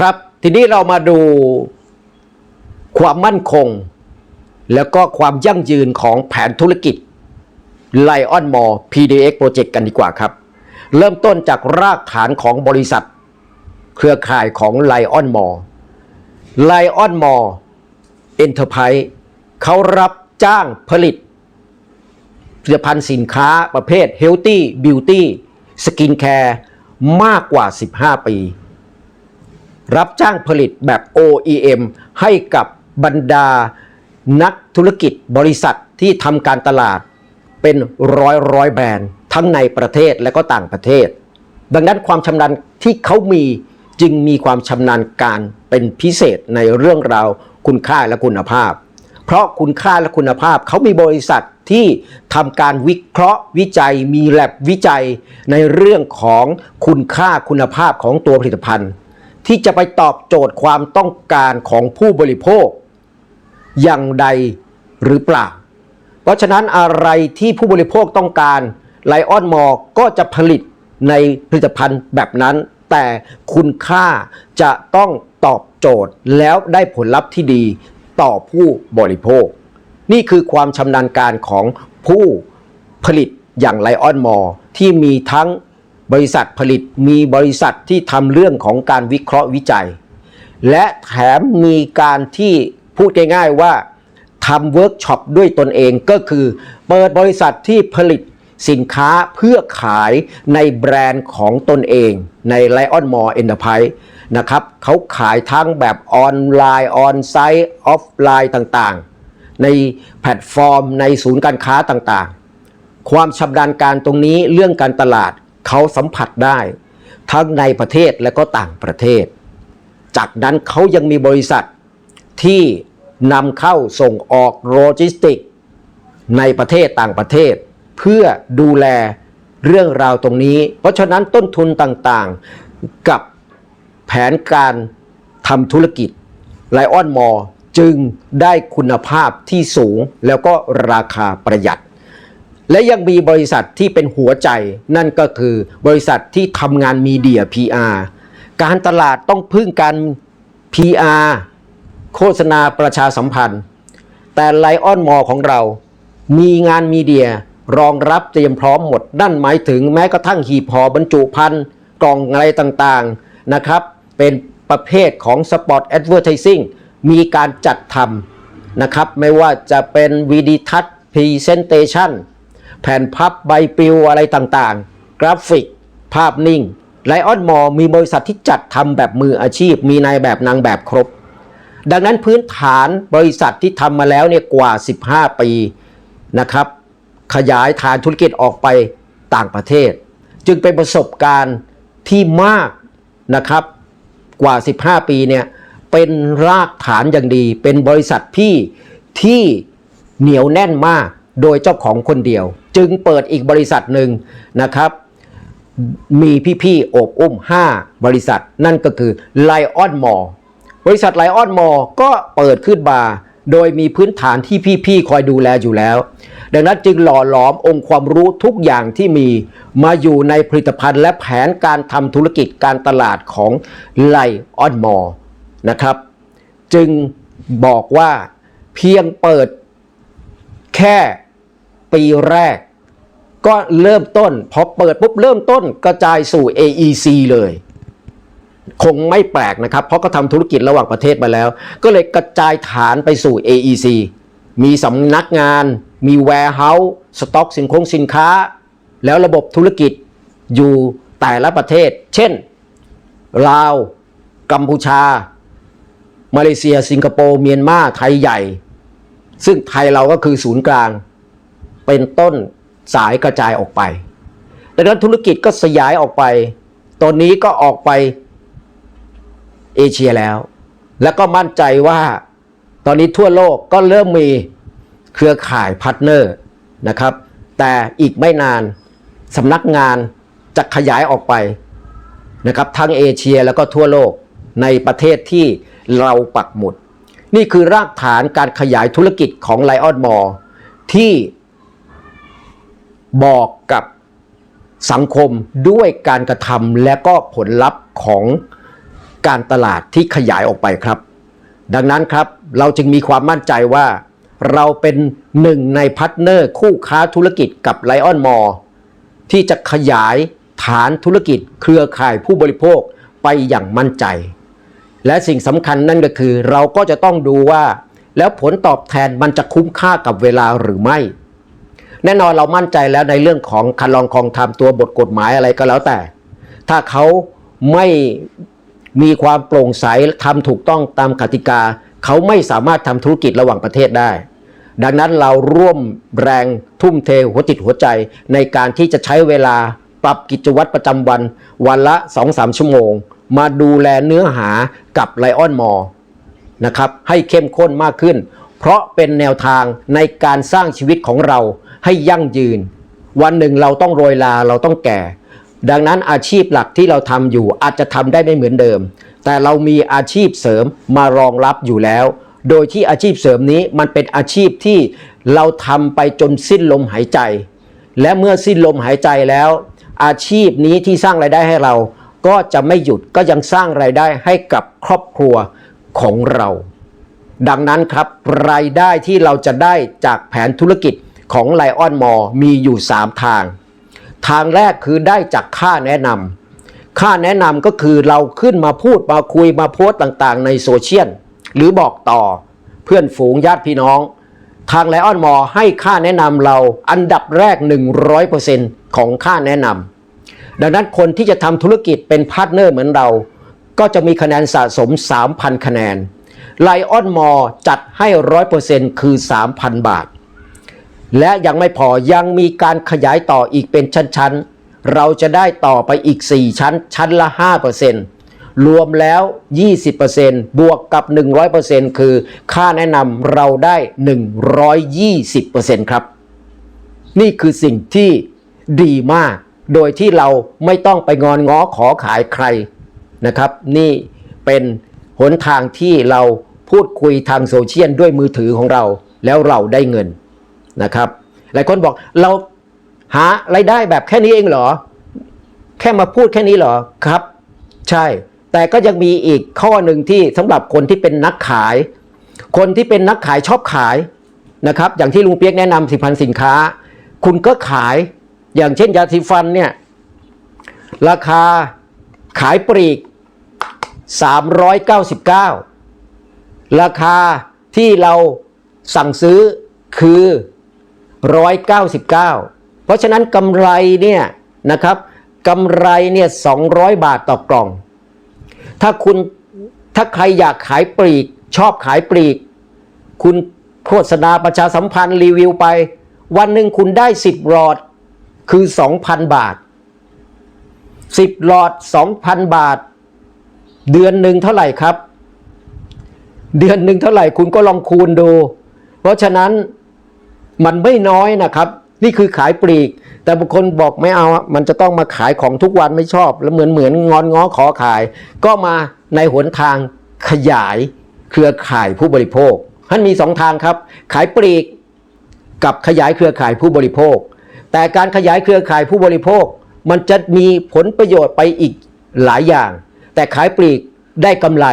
ครับ ทีนี้เรามาดูความมั่นคง แล้วก็ความยั่งยืนของแผนธุรกิจ Lion Mall PDX Project กันดีกว่าครับ เริ่มต้นจากรากฐานของบริษัท เครือข่ายของ Lion Mall Lion Mall Enterprise เขารับจ้างผลิตผลิตภัณฑ์สินค้าประเภท Healthy Beauty Skin Care มากกว่า 15 ปี รับจ้างผลิตแบบ OEM ให้กับบรรดานักธุรกิจบริษัทที่ทำการตลาดเป็นร้อยร้อยแบรนด์ ทั้งในประเทศและก็ต่างประเทศ ดังนั้นความชำนาญที่เขามีจึงมีความชำนาญการเป็นพิเศษในเรื่องราวคุณค่าและคุณภาพ เพราะคุณค่าและคุณภาพเขามีบริษัทที่ทำการวิเคราะห์วิจัยมีแลบวิจัยในเรื่องของคุณค่าคุณภาพของตัวผลิตภัณฑ์ ที่จะไปตอบโจทย์ความต้องการของผู้บริโภค อย่างใดหรือเปล่า เพราะฉะนั้นอะไรที่ผู้บริโภคต้องการไลออนมอก็จะผลิตในผลิตภัณฑ์แบบนั้น แต่คุณค่าจะต้องตอบโจทย์แล้วได้ผลลัพธ์ที่ดีต่อผู้บริโภค นี่คือความชำนาญการของผู้ผลิตอย่างไลออนมอที่มีทั้ง บริษัทผลิตมีบริษัทที่ทำเรื่องของการวิเคราะห์วิจัย และแถมมีการที่พูดง่ายๆว่าทำเวิร์กช็อปด้วยตนเองก็คือ เปิดบริษัทที่ผลิตสินค้าเพื่อขายในแบรนด์ของตนเองใน Lion Mall Enterprise นะครับเขาขายทั้งแบบออนไลน์ออนไซต์ออฟไลน์ต่างๆ ในแพลตฟอร์มในศูนย์การค้าต่างๆ ความชำนาญการตรงนี้เรื่องการตลาด เขาสัมผัสได้ ทั้งในประเทศและก็ต่างประเทศ จากนั้นเขายังมีบริษัทที่นำเข้าส่งออกโลจิสติก ในประเทศต่างประเทศ เพื่อดูแลเรื่องราวตรงนี้ เพราะฉะนั้นต้นทุนต่างๆกับแผนการทำธุรกิจไลออนมอจึงได้คุณภาพที่สูงแล้วก็ราคาประหยัด และยังมีบริษัทที่เป็นหัวใจ นั่นก็คือบริษัทที่ทำงานมีเดีย PR การตลาดต้องพึ่งการ PR โฆษณาประชาสัมพันธ์ แต่ไลออนมอของเรา มีงานมีเดียรองรับเตรียมพร้อมหมด นั่นหมายถึงแม้กระทั่งหีบห่อบรรจุภัณฑ์กล่องอะไรต่างๆนะครับ เป็นประเภทของ Spot Advertising มีการจัดทำนะครับ ไม่ว่าจะเป็นวีดีทัศน์ Presentation แผ่นพับใบปลิวอะไรต่างๆ กราฟิก ภาพนิ่งไลออนมอมีบริษัทที่จัดทำแบบมืออาชีพ มีนายแบบนางแบบครบ ดังนั้นพื้นฐานบริษัทที่ทำมาแล้วเนี่ยกว่า 15 ปีนะครับ ขยายฐานธุรกิจออกไปต่างประเทศ จึงเป็นประสบการณ์ที่มากนะครับกว่า 15 ปีเนี่ยเป็นรากฐานอย่างดี เป็นบริษัทพี่ที่เหนียวแน่นมากโดยเจ้าของคนเดียว จึงเปิดอีกบริษัทหนึ่งนะครับมีพี่ๆโอบอุ้ม 5 บริษัท นั่นก็คือ Lion Mall บริษัท Lion Mall ก็เปิดขึ้นมา โดยมีพื้นฐานที่พี่ๆคอยดูแลอยู่แล้ว ดังนั้นจึงหล่อหลอมองค์ความรู้ทุกอย่างที่มีมาอยู่ในผลิตภัณฑ์และแผนการทำธุรกิจการตลาดของ Lion Mall นะครับ จึงบอกว่าเพียงเปิดแค่ ปีแรก ก็เริ่มต้น พอเปิดปุ๊บเริ่มต้นกระจายสู่ AEC เลย คงไม่แปลกนะครับ เพราะก็ทำธุรกิจระหว่างประเทศมาแล้ว ก็เลยกระจายฐานไปสู่ AEC มีสำนักงาน มี warehouse สต็อกสินคงสินค้า แล้วระบบธุรกิจอยู่แต่ละประเทศ เช่น ลาว กัมพูชา มาเลเซีย สิงคโปร์ เมียนมา ไทยใหญ่ ซึ่งไทยเราก็คือศูนย์กลาง เป็นต้นสายกระจายออกไป ดังนั้นธุรกิจก็สยายออกไป ตอนนี้ก็ออกไปเอเชียแล้ว แล้วก็มั่นใจว่าตอนนี้ทั่วโลกก็เริ่มมีเครือข่ายพาร์ทเนอร์นะครับ แต่อีกไม่นานสำนักงานจะขยายออกไปนะครับทั้งเอเชียแล้วก็ทั่วโลกในประเทศที่เราปักหมุด นี่คือรากฐานการขยายธุรกิจของ Lion Mall ที่ บอกกับสังคมด้วยการกระทำและก็ผลลัพธ์ของการตลาดที่ขยายออกไปครับ ดังนั้นครับเราจึงมีความมั่นใจว่า เราเป็นหนึ่งในพาร์ทเนอร์คู่ค้าธุรกิจกับไลออนมอที่จะขยายฐานธุรกิจเครือข่ายผู้บริโภคไปอย่างมั่นใจ และสิ่งสำคัญนั่นก็คือ เราก็จะต้องดูว่า แล้วผลตอบแทนมันจะคุ้มค่ากับเวลาหรือไม่ แน่นอนเรามั่นใจแล้วในเรื่องของคันลองคองทำตัวบทกฎหมายอะไรก็แล้วแต่ ถ้าเขาไม่มีความโปร่งใสทำถูกต้องตามกติกา เขาไม่สามารถทำธุรกิจระหว่างประเทศได้ ดังนั้นเราร่วมแรงทุ่มเทหัวจิตหัวใจในการที่จะใช้เวลาปรับกิจวัตรประจำวัน วันละ 2-3 ชั่วโมง มาดูแลเนื้อหากับไลออนมอนะครับให้เข้มข้นมากขึ้น เพราะเป็นแนวทางในการสร้างชีวิตของเรา ให้ยั่งยืน วันหนึ่งเราต้องโรยลาเราต้องแก่ ดังนั้นอาชีพหลักที่เราทำอยู่อาจจะทำได้ไม่เหมือนเดิม แต่เรามีอาชีพเสริมมารองรับอยู่แล้ว โดยที่อาชีพเสริมนี้มันเป็นอาชีพที่เราทำไปจนสิ้นลมหายใจ และเมื่อสิ้นลมหายใจแล้ว อาชีพนี้ที่สร้างรายได้ให้เราก็จะไม่หยุดก็ยังสร้างรายได้ให้กับครอบครัวของเรา ดังนั้นครับรายได้ที่เราจะได้จากแผนธุรกิจ ของไลออนมอมีอยู่ 3 ทาง ทางแรกคือได้จากค่าแนะนำค่าแนะนำก็คือเราขึ้นมาพูดมาคุยมาโพสต์ต่างๆ ในโซเชียลหรือบอกต่อเพื่อนฝูงญาติพี่น้อง ทางไลออนมอให้ค่าแนะนำเราอันดับแรก 100%ของค่าแนะนำดังนั้นคนที่จะทำธุรกิจเป็นพาร์ทเนอร์เหมือนเรา ก็จะมีคะแนนสะสม 3,000 คะแนนไลออนมอจัดให้ 100%คือ 3,000 บาท และยังไม่พอยังมีการขยายต่ออีกเป็นชั้นๆ เราจะได้ต่อไปอีก 4 ชั้น ชั้นละ 5%รวมแล้ว 20%บวกกับ 100%คือค่าแนะนำเราได้ 120%ครับ นี่คือสิ่งที่ดีมาก โดยที่เราไม่ต้องไปงอนง้อขอขายใครนะครับ นี่เป็นหนทางที่เราพูดคุยทางโซเชียลด้วยมือถือของเรา แล้วเราได้เงิน นะครับ หลายคนบอกเราหารายได้แบบแค่นี้เองเหรอ แค่มาพูดแค่นี้เหรอครับ ใช่ แต่ก็ยังมีอีกข้อหนึ่งที่สำหรับคนที่เป็นนักขาย คนที่เป็นนักขายชอบขายนะครับ อย่างที่ลุงเปียกแนะนำสิพันสินค้า คุณก็ขายอย่างเช่นยาสีฟันเนี่ยราคาขายปลีก 399 ราคาที่เราสั่งซื้อคือ 199 เพราะฉะนั้นกำไรเนี่ยนะครับกำไรเนี่ย200 บาทต่อกล่อง ถ้าคุณถ้าใครอยากขายปลีก ชอบขายปลีก คุณโฆษณาประชาสัมพันธ์รีวิวไป วันหนึ่งคุณได้ 10หลอดคือ 2,000 บาท 10หลอด 2,000 บาท เดือนหนึ่งเท่าไหร่ครับ เดือนหนึ่งเท่าไหร่คุณก็ลองคูณดู เพราะฉะนั้น มันไม่น้อยนะครับ นี่คือขายปลีก แต่บางคนบอกไม่เอา มันจะต้องมาขายของทุกวันไม่ชอบ แล้วเหมือนเหมือนงอนง้อขอขาย ก็มาในหนทางขยายเครือข่ายผู้บริโภคท่านมีสองทางครับ ขายปลีกกับขยายเครือข่ายผู้บริโภค แต่การขยายเครือข่ายผู้บริโภค มันจะมีผลประโยชน์ไปอีกหลายอย่าง แต่ขายปลีกได้กำไร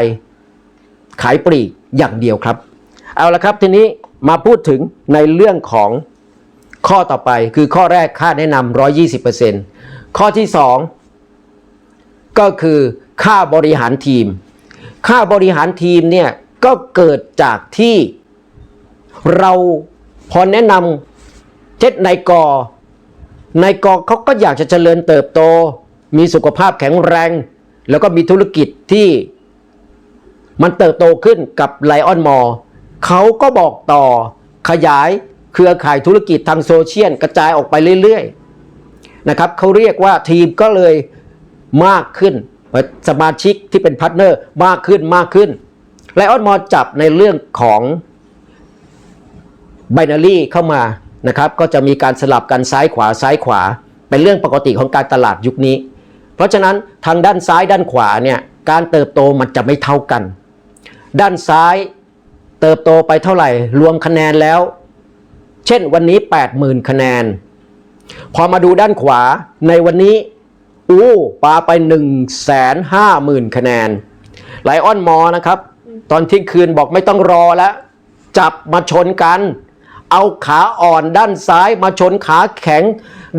ขายปลีกอย่างเดียวครับ เอาละครับทีนี้ มาพูดถึงในเรื่องของข้อต่อไปคือข้อแรกค่าแนะนำ120%ข้อที่ 2 ก็คือค่าบริหารทีม ค่าบริหารทีมเนี่ยก็เกิดจากที่เราพอแนะนำเช่นนายกนายกเขาก็อยากจะเจริญเติบโต มีสุขภาพแข็งแรง แล้วก็มีธุรกิจที่มันเติบโตขึ้นกับไลออนมอ เขาก็บอกต่อขยายเครือข่ายธุรกิจทางโซเชียลกระจายออกไปเรื่อยๆนะครับเขาเรียกว่าทีมก็เลยมากขึ้น สมาชิกที่เป็นพาร์ทเนอร์มากขึ้นมากขึ้นไละออนมอจับในเรื่องของไบนารีเข้ามานะครับก็จะมีการสลับกันซ้ายขวาซ้ายขวา เป็นเรื่องปกติของการตลาดยุคนี้ เพราะฉะนั้นทางด้านซ้ายด้านขวาเนี่ยการเติบโตมันจะไม่เท่ากัน ด้านซ้าย เติบโตไปเท่าไหร่ รวมคะแนนแล้ว เช่นวันนี้ 80,000 คะแนน พอมาดูด้านขวาในวันนี้ อู้ปาไป 150,000 คะแนน ไลออนมอนะครับ ตอนที่ยงคืนบอกไม่ต้องรอแล้ว จับมาชนกัน เอาขาอ่อนด้านซ้ายมาชนขาแข็ง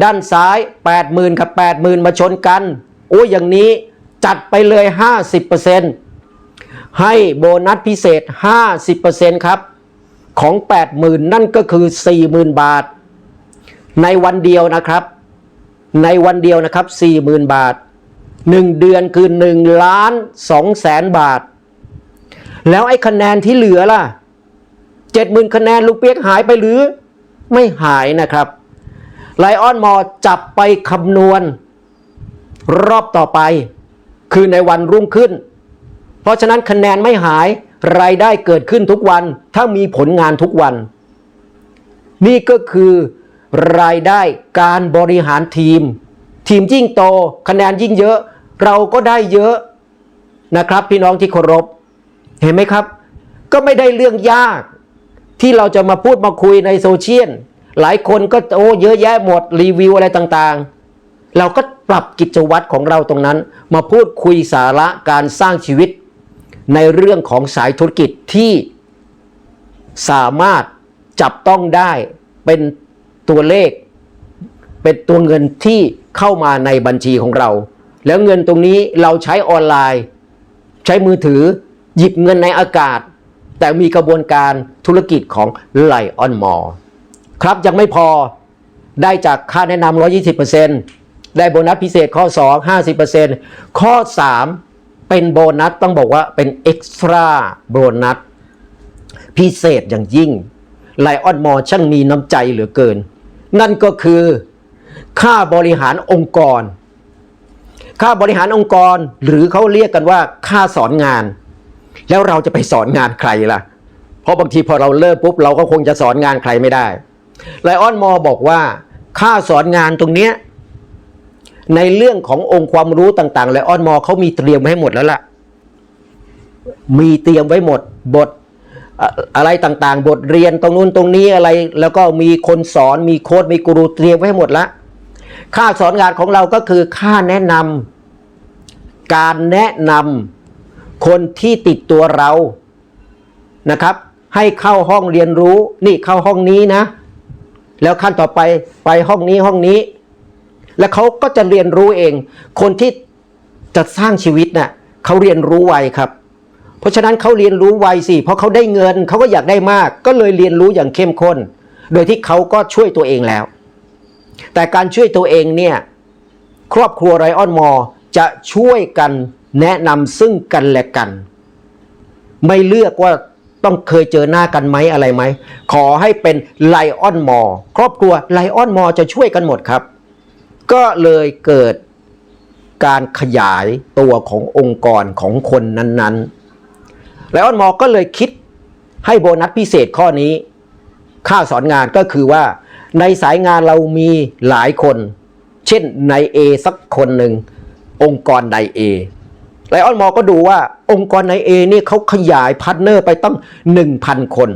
ด้านซ้าย 80,000 กับ 80,000 มาชนกัน โอ้อย่างนี้จัดไปเลย 50% ให้โบนัสพิเศษ 50%ครับ ของ 80,000 นั่นก็คือ 40,000 บาท ในวันเดียวนะครับ ในวันเดียวนะครับ 40,000 บาท 1 เดือนคือ1ล้าน2แสนบาท แล้วไอ้คะแนนที่เหลือล่ะ 70,000 คะแนนลูกเปียกหายไปหรือไม่หายนะครับไลออนมอจับไปคำนวณ รอบต่อไป คือในวันรุ่งขึ้น ราะฉะนั้นคะแนนไม่หายรายได้เกิดขึ้นทุกวัน ถ้ามีผลงานทุกวัน นี่ก็คือรายได้การบริหารทีม ทีมยิ่งโตคะแนนยิ่งเยอะ เราก็ได้เยอะนะครับ พี่น้องที่เคารพ เห็นไหมครับ ก็ไม่ได้เรื่องยาก ที่เราจะมาพูดมาคุยในโซเชียลหลายคนก็โอ้เยอะแยะหมดรีวิวอะไรต่างๆ เราก็ปรับกิจวัตรของเราตรงนั้น มาพูดคุยสาระการสร้างชีวิต ในเรื่องของสายธุรกิจที่สามารถจับต้องได้เป็นตัวเลข เป็นตัวเงินที่เข้ามาในบัญชีของเรา แล้วเงินตรงนี้เราใช้ออนไลน์ ใช้มือถือหยิบเงินในอากาศ แต่มีกระบวนการธุรกิจของไลออนมอครับยังไม่พอได้จากค่าแนะนำ120%ได้โบนัสพิเศษข้อ 2 50%ข้อ 3 เป็นโบนัสต้องบอกว่าเป็นเอ็กซ์ตร้าโบนัสพิเศษอย่างยิ่งไลออนมอช่างมีน้ำใจเหลือเกิน นั่นก็คือค่าบริหารองค์กร ค่าบริหารองค์กรหรือเขาเรียกกันว่าค่าสอนงาน แล้วเราจะไปสอนงานใครล่ะ เพราะบางทีพอเราเลิกปุ๊บเราก็คงจะสอนงานใครไม่ได้ไลออนมอบอกว่า ค่าสอนงานตรงเนี้ย ในเรื่องขององค์ความรู้ต่างๆไลออนมอเขามีเตรียมไว้ให้หมดแล้วล่ะ มีเตรียมไว้หมดบทอะไรต่างๆ บทเรียนตรงนู้นตรงนี้อะไร แล้วก็มีคนสอนมีโค้ดมีกูรูเตรียมไว้หมดล้วค่าสอนงานของเราก็คือค่าแนะนำการแนะนำคนที่ติดตัวเรานะครับ ให้เข้าห้องเรียนรู้นี่เข้าห้องนี้นะ แล้วขั้นต่อไปไปห้องนี้ห้องนี้ แล้วเขาก็จะเรียนรู้เอง คนที่จะสร้างชีวิตน่ะเขาเรียนรู้ไวครับ เพราะฉะนั้นเขาเรียนรู้ไวสิเพราะเขาได้เงินเขาก็อยากได้มาก ก็เลยเรียนรู้อย่างเข้มข้น โดยที่เขาก็ช่วยตัวเองแล้ว แต่การช่วยตัวเองเนี่ยครอบครัวไรออนมอจะช่วยกันแนะนำซึ่งกันและกัน ไม่เลือกว่าต้องเคยเจอหน้ากันไหมอะไรไหม ขอให้เป็นไลออนมอครอบครัวไลออนมอจะช่วยกันหมดครับ ก็เลยเกิดการขยายตัวขององค์กรของคนนั้นๆไลออนมอก็เลยคิดให้โบนัสพิเศษข้อนี้ ค่าสอนงานก็คือว่า ในสายงานเรามีหลายคน เช่นใน A สักคนหนึ่งองค์กรใน A ไลออนมอก็ดูว่าองค์กรใน A นี่เขาขยายพาร์ทเนอร์ไปตั้ง 1,000 คน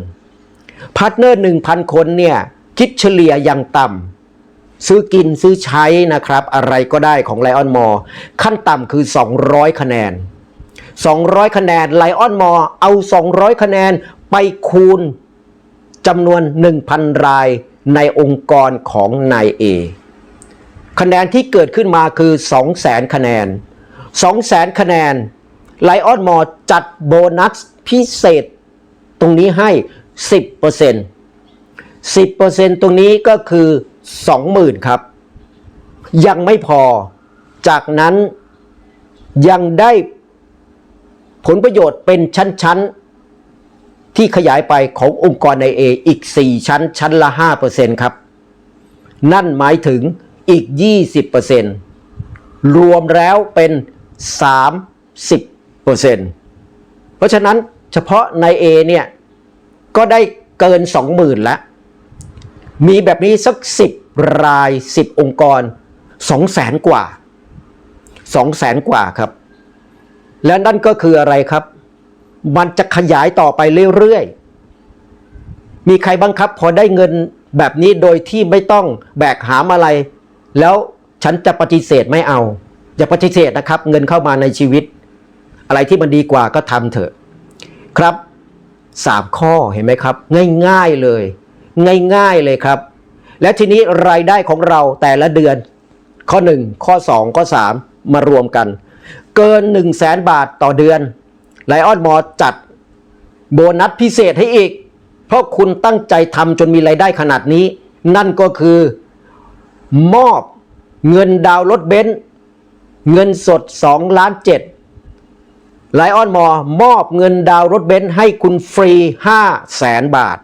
พาร์ทเนอร์ 1,000 คนเนี่ยคิดเฉลี่ยอย่างต่ำ ซื้อกินซื้อใช้นะครับ อะไรก็ได้ของไลออนมอขั้นต่ำคือ 200 คะแนน 200 คะแนนไลออนมอเอา 200 คะแนนไปคูณจำนวน 1,000 รายในองค์กรของนายเอคะแนนที่เกิดขึ้นมาคือ 200,000 คะแนน 200,000 คะแนนไลออนมอจัดโบนัสพิเศษ ตรงนี้ให้ 10% 10%ตรงนี้ก็คือ 20,000 ครับ ยังไม่พอ จากนั้นยังได้ผลประโยชน์เป็นชั้น ๆ ที่ขยายไปขององค์กรใน A อีก 4 ชั้น ชั้นละ 5%ครับ นั่นหมายถึงอีก 20%รวมแล้วเป็น 30%เพราะฉะนั้นเฉพาะใน A เนี่ย ก็ได้เกิน 20,000แล้ว มีแบบนี้สัก 10 ราย 10 องค์กร 200,000กว่า200,000กว่าครับ และนั่นก็คืออะไรครับ มันจะขยายต่อไปเรื่อยๆ มีใครบ้างครับ พอได้เงินแบบนี้โดยที่ไม่ต้องแบกหามอะไร แล้วฉันจะปฏิเสธไม่เอา อย่าปฏิเสธนะครับ เงินเข้ามาในชีวิต อะไรที่มันดีกว่าก็ทำเถอะ ครับสามข้อเห็นไหมครับ ง่ายๆเลย ง่ายๆเลยครับ และทีนี้รายได้ของเราแต่ละเดือน ข้อ 1 ข้อ 2 ข้อ 3 มารวมกัน เกิน 1 0 0 0 0แสนบาทต่อเดือนไลออนมอจัดโบนัสพิเศษให้อีก เพราะคุณตั้งใจทำจนมีรายได้ขนาดนี้ นั่นก็คือ มอบเงินดาวรถเบนซ์เงินสด2ล้าน7ไลออนมอมอบเงินดาวรถเบนซ์ให้คุณฟรี5แสนบาท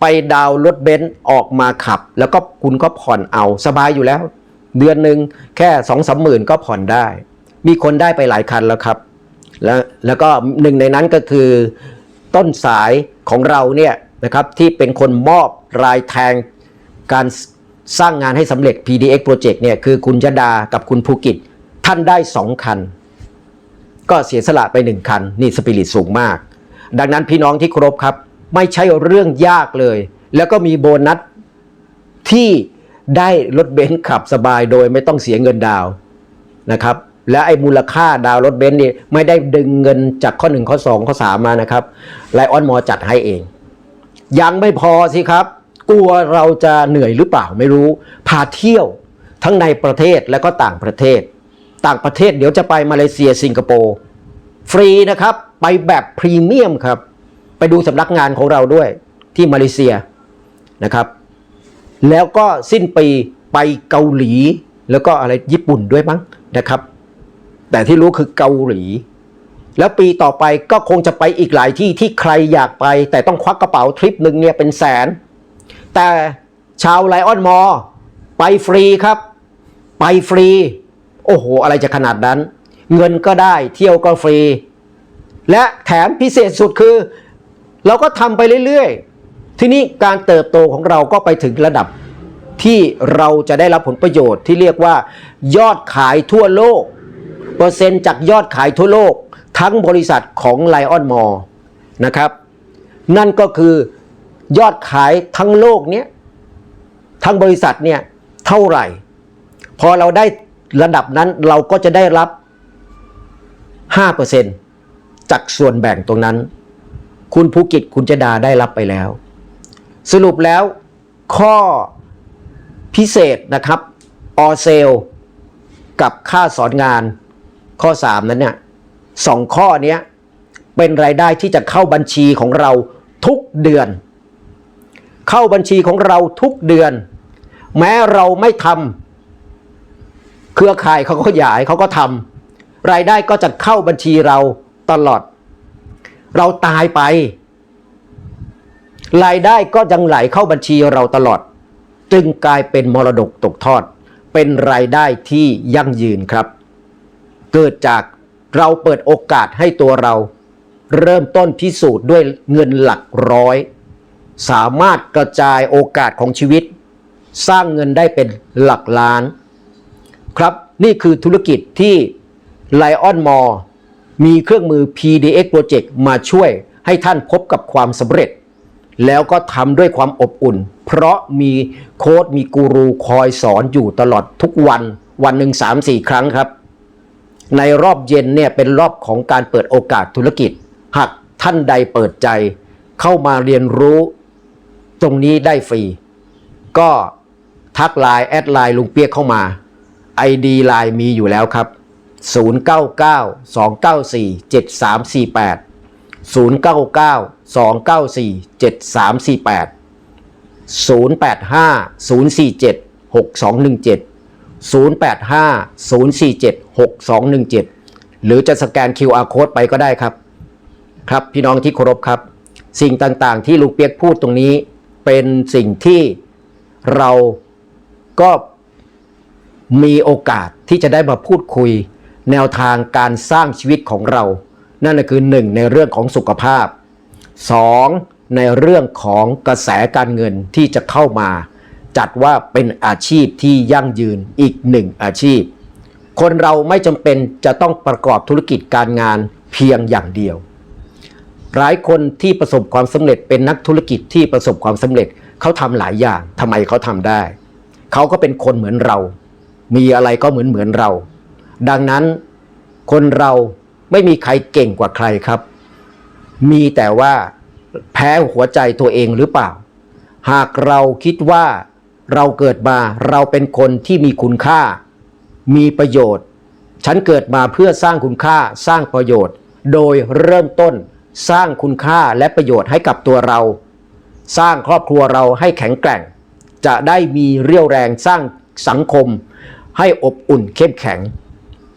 ไปดาวรถเบนซ์ออกมาขับ แล้วก็คุณก็ผ่อนเอาสบายอยู่แล้ว เดือนหนึ่งแค่สองสามหมื่นก็ผ่อนได้ มีคนได้ไปหลายคันแล้วครับ แล้วแล้วก็หนึ่งในนั้นก็คือต้นสายของเราเนี่ยนะครับที่เป็นคนมอบรายแทงการสร้างงานให้สำเร็จ PDX Project เนี่ยคือคุณยดากับคุณภูกิจ ท่านได้2คัน ก็เสียสละไป1คัน นี่สปิริตสูงมาก ดังนั้นพี่น้องที่เคารพครับ ไม่ใช่เรื่องยากเลย แล้วก็มีโบนัสที่ได้รถเบนซ์ขับสบายโดยไม่ต้องเสียเงินดาวนะครับ และไอ้มูลค่าดาวรถเบนซ์นี่ไม่ได้ดึงเงินจากข้อ 1 ข้อ 2 ข้อ 3 มานะครับไลออนมอจัดให้เอง ยังไม่พอสิครับ กลัวเราจะเหนื่อยหรือเปล่าไม่รู้ พาเที่ยวทั้งในประเทศและก็ต่างประเทศ ต่างประเทศเดี๋ยวจะไปมาเลเซียสิงคโปร์ฟรีนะครับ ไปแบบพรีเมียมครับ ไปดูสำนักงานของเราด้วยที่มาเลเซียนะครับ แล้วก็สิ้นปีไปเกาหลี แล้วก็อะไรญี่ปุ่นด้วยมั้งนะครับ แต่ที่รู้คือเกาหลี แล้วปีต่อไปก็คงจะไปอีกหลายที่ที่ใครอยากไป แต่ต้องควักกระเป๋าทริปหนึ่งเนี่ยเป็นแสน แต่ชาวไลออนมอไปฟรีครับ ไปฟรี โอ้โห อะไรจะขนาดนั้น เงินก็ได้เที่ยวก็ฟรี และแถมพิเศษสุดคือ เราก็ทำไปเรื่อยๆ ทีนี่การเติบโตของเราก็ไปถึงระดับที่เราจะได้รับผลประโยชน์ที่เรียกว่า ยอดขายทั่วโลก เปอร์เซ็นต์จากยอดขายทั่วโลก ทั้งบริษัทของ Lion m a l l นะครับ นั่นก็คือยอดขายทั้งโลกเนี้ยทั้งบริษัทเนี่ยเท่าไหร่ พอเราได้ระดับนั้นเราก็จะได้รับ 5%จากส่วนแบ่งตรงนั้น คุณภูกิจคุณจดาได้รับไปแล้ว สรุปแล้วข้อพิเศษนะครับออเซลกับค่าสอนงานข้อ 3 นั้นเนี่ยสองข้อนี้เป็นรายได้ที่จะเข้าบัญชีของเราทุกเดือน เข้าบัญชีของเราทุกเดือน แม้เราไม่ทำเครือข่ายเขาก็ขยายเขาก็ทำรายได้ก็จะเข้าบัญชีเราตลอด เราตายไป รายได้ก็ยังไหลเข้าบัญชีเราตลอด จึงกลายเป็นมรดกตกทอด เป็นรายได้ที่ยั่งยืนครับ เกิดจากเราเปิดโอกาสให้ตัวเรา เริ่มต้นพิสูจน์ด้วยเงินหลักร้อย สามารถกระจายโอกาสของชีวิต สร้างเงินได้เป็นหลักล้าน ครับนี่คือธุรกิจที่ Lion m a l l มีเครื่องมือ PDX Project มาช่วยให้ท่านพบกับความสำเร็จ แล้วก็ทำด้วยความอบอุ่น เพราะมีโค้ดมีกูรูคอยสอนอยู่ตลอดทุกวัน วันหนึ่งสามสี่ครั้งครับ ในรอบเย็นเนี่ยเป็นรอบของการเปิดโอกาสธุรกิจ หากท่านใดเปิดใจ เข้ามาเรียนรู้ตรงนี้ได้ฟรี ก็ทักไลน์แอดไลน์ลุงเปียกเข้ามา ID ไลน์มีอยู่แล้วครับ 099 294 7348 099 294 7348 085 047 6217 085 047 6217 หรือจะสแกน QR code ไปก็ได้ครับ ครับพี่น้องที่เคารพครับ สิ่งต่างๆที่ลุงเปียกพูดตรงนี้ เป็นสิ่งที่เราก็มีโอกาสที่จะได้มาพูดคุย แนวทางการสร้างชีวิตของเรา นั่นก็คือหนึ่งในเรื่องของสุขภาพ 2. ในเรื่องของกระแสการเงินที่จะเข้ามา จัดว่าเป็นอาชีพที่ยั่งยืนอีกหนึ่งอาชีพ คนเราไม่จำเป็นจะต้องประกอบธุรกิจการงานเพียงอย่างเดียว หลายคนที่ประสบความสำเร็จเป็นนักธุรกิจที่ประสบความสำเร็จเขาทำหลายอย่างทำไมเขาทำได้ เขาก็เป็นคนเหมือนเรา มีอะไรก็เหมือนเหมือนเรา ดังนั้นคนเราไม่มีใครเก่งกว่าใครครับ มีแต่ว่าแพ้หัวใจตัวเองหรือเปล่า หากเราคิดว่าเราเกิดมาเราเป็นคนที่มีคุณค่า มีประโยชน์ ฉันเกิดมาเพื่อสร้างคุณค่าสร้างประโยชน์ โดยเริ่มต้นสร้างคุณค่าและประโยชน์ให้กับตัวเรา สร้างครอบครัวเราให้แข็งแกร่ง จะได้มีเรี่ยวแรงสร้างสังคม ให้อบอุ่นเข้มแข็ง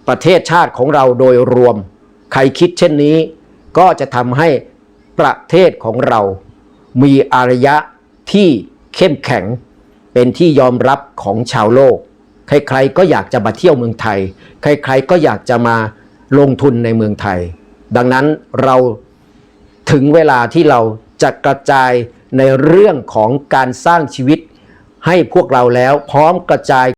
ประเทศชาติของเราโดยรวม ใครคิดเช่นนี้ ก็จะทำให้ประเทศของเรา มีอารยะที่เข้มแข็ง เป็นที่ยอมรับของชาวโลก ใครๆก็อยากจะมาเที่ยวเมืองไทย ใครๆก็อยากจะมาลงทุนในเมืองไทย ดังนั้นเราถึงเวลาที่เราจะกระจายในเรื่องของการสร้างชีวิตให้พวกเราแล้วพร้อมกระจาย